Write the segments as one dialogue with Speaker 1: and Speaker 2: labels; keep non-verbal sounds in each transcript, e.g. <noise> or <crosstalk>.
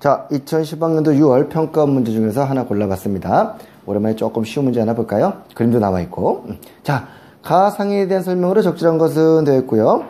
Speaker 1: 자, 2018년도 6월 평가 문제 중에서 하나 골라봤습니다. 오랜만에 조금 쉬운 문제 하나 볼까요? 그림도 나와 있고. 음. 자, 가상에 대한 설명으로 적절한 것은 되어 있고요.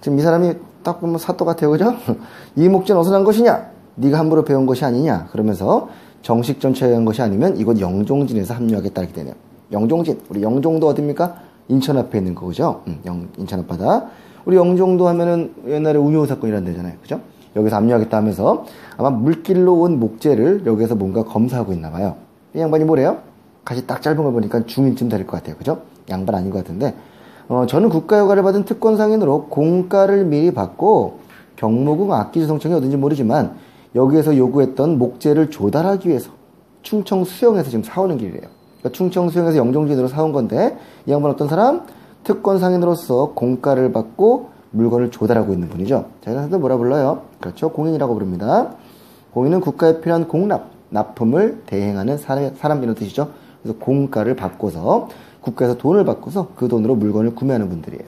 Speaker 1: 지금 이 사람이 딱 보면 사또 같아요, 그죠? <laughs> 이 목적은 어디서 난 것이냐? 네가 함부로 배운 것이 아니냐? 그러면서 정식 전체에 한 것이 아니면 이곳 영종진에서 합류하겠다 이렇게 되네요. 영종진, 우리 영종도 어딥니까? 인천 앞에 있는 거죠. 음, 영, 인천 앞바다. 우리 영종도 하면은 옛날에 운요 사건이란 데잖아요. 그죠? 여기서 압류하겠다 하면서 아마 물길로 온 목재를 여기서 뭔가 검사하고 있나 봐요. 이 양반이 뭐래요? 같이 딱 짧은 걸 보니까 중인쯤 될 것 같아요. 그죠? 양반 아닌 것 같은데 어, 저는 국가효과를 받은 특권상인으로 공가를 미리 받고 경무궁 악기주성청이 어딘지 모르지만 여기에서 요구했던 목재를 조달하기 위해서 충청 수영에서 지금 사오는 길이래요. 그러니까 충청 수영에서 영종진으로 사온 건데 이 양반 어떤 사람? 특권상인으로서 공가를 받고 물건을 조달하고 있는 분이죠. 자, 이사람들 뭐라 불러요? 그렇죠. 공인이라고 부릅니다. 공인은 국가에 필요한 공납, 납품을 대행하는 사람, 사람이라는 뜻이죠. 그래서 공가를 받고서 국가에서 돈을 받고서 그 돈으로 물건을 구매하는 분들이에요.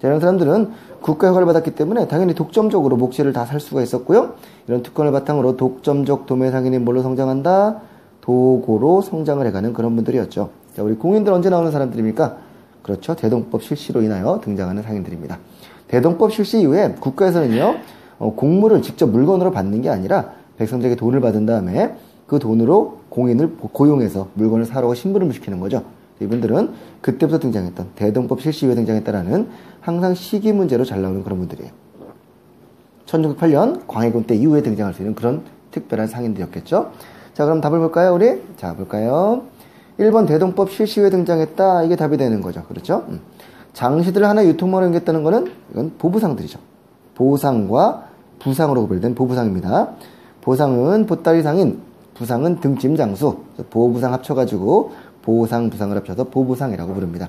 Speaker 1: 자, 이런 사람들은 국가 효과를 받았기 때문에 당연히 독점적으로 목재를 다 살 수가 있었고요. 이런 특권을 바탕으로 독점적 도매 상인이 뭘로 성장한다? 도고로 성장을 해가는 그런 분들이었죠. 자, 우리 공인들 언제 나오는 사람들입니까? 그렇죠. 대동법 실시로 인하여 등장하는 상인들입니다. 대동법 실시 이후에 국가에서는요, 어, 공물을 직접 물건으로 받는 게 아니라 백성들에게 돈을 받은 다음에 그 돈으로 공인을 고용해서 물건을 사러 심부름을 시키는 거죠. 이분들은 그때부터 등장했던 대동법 실시 이후에 등장했다라는 항상 시기 문제로 잘 나오는 그런 분들이에요. 1608년 광해군 때 이후에 등장할 수 있는 그런 특별한 상인들이었겠죠. 자, 그럼 답을 볼까요, 우리? 자, 볼까요? 1번 대동법 실시 후에 등장했다. 이게 답이 되는 거죠. 그렇죠? 음. 장시들을 하나 유통망으로 옮겼다는 거는 이건 보부상들이죠. 보상과 부상으로 구별된 보부상입니다. 보상은 보따리 상인, 부상은 등짐 장수, 보부상 합쳐가지고 보상, 부상을 합쳐서 보부상이라고 부릅니다.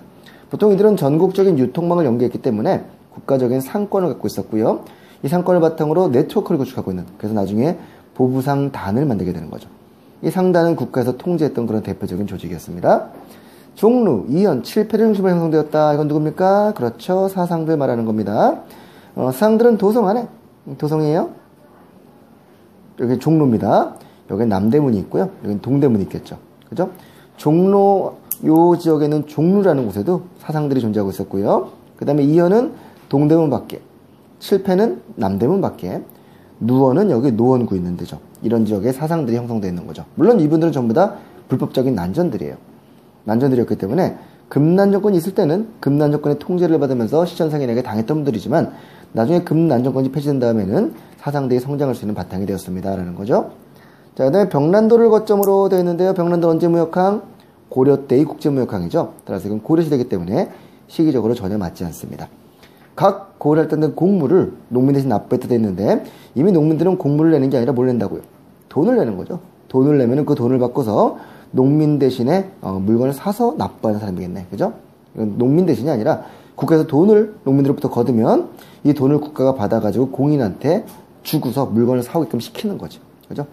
Speaker 1: 보통 이들은 전국적인 유통망을 연계했기 때문에 국가적인 상권을 갖고 있었고요. 이 상권을 바탕으로 네트워크를 구축하고 있는 그래서 나중에 보부상 단을 만들게 되는 거죠. 이 상단은 국가에서 통제했던 그런 대표적인 조직이었습니다. 종루, 이연, 7패를 중심으로 형성되었다. 이건 누굽니까? 그렇죠. 사상들 말하는 겁니다. 어, 사상들은 도성 안에, 도성이에요. 여기 종로입니다. 여기 남대문이 있고요. 여기 동대문이 있겠죠. 그죠? 종로, 요 지역에는 종루라는 곳에도 사상들이 존재하고 있었고요. 그 다음에 이연은 동대문 밖에, 7패는 남대문 밖에, 누원은 여기 노원구 있는 데죠. 이런 지역에 사상들이 형성되어 있는 거죠. 물론 이분들은 전부 다 불법적인 난전들이에요. 난전들이었기 때문에 금난 정권이 있을 때는 금난 정권의 통제를 받으면서 시천상인에게 당했던 분들이지만 나중에 금난 정권이 폐지된 다음에는 사상들이 성장할 수 있는 바탕이 되었습니다라는 거죠. 자, 그 다음에 병란도를 거점으로 되어 있는데요. 병란도 언제 무역항? 고려 때의 국제 무역항이죠. 따라서 이건 고려 시대이기 때문에 시기적으로 전혀 맞지 않습니다. 각 고을할 때는 공물을 농민 대신 납부했다 돼 있는데 이미 농민들은 공물을 내는 게 아니라 뭘 낸다고요? 돈을 내는 거죠. 돈을 내면 그 돈을 바꿔서 농민 대신에 어, 물건을 사서 납부하는 사람이겠네. 그죠? 농민 대신이 아니라 국가에서 돈을 농민들로부터 거두면 이 돈을 국가가 받아가지고 공인한테 주고서 물건을 사오게끔 시키는 거죠. 그죠?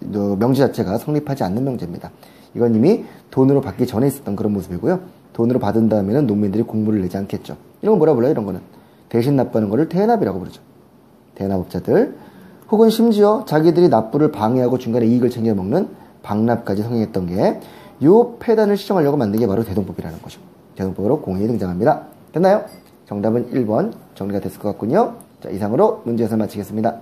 Speaker 1: 명제 자체가 성립하지 않는 명제입니다. 이건 이미 돈으로 받기 전에 있었던 그런 모습이고요. 돈으로 받은 다음에는 농민들이 공물을 내지 않겠죠. 이런 거 뭐라 불러요? 이런 거는. 대신 납부하는 거를 대납이라고 부르죠. 대납업자들. 혹은 심지어 자기들이 납부를 방해하고 중간에 이익을 챙겨 먹는 방납까지 성행했던 게 요 폐단을 시정하려고 만든 게 바로 대동법이라는 거죠. 대동법으로 공인이 등장합니다. 됐나요? 정답은 1번 정리가 됐을 것 같군요. 자, 이상으로 문제 해설 마치겠습니다.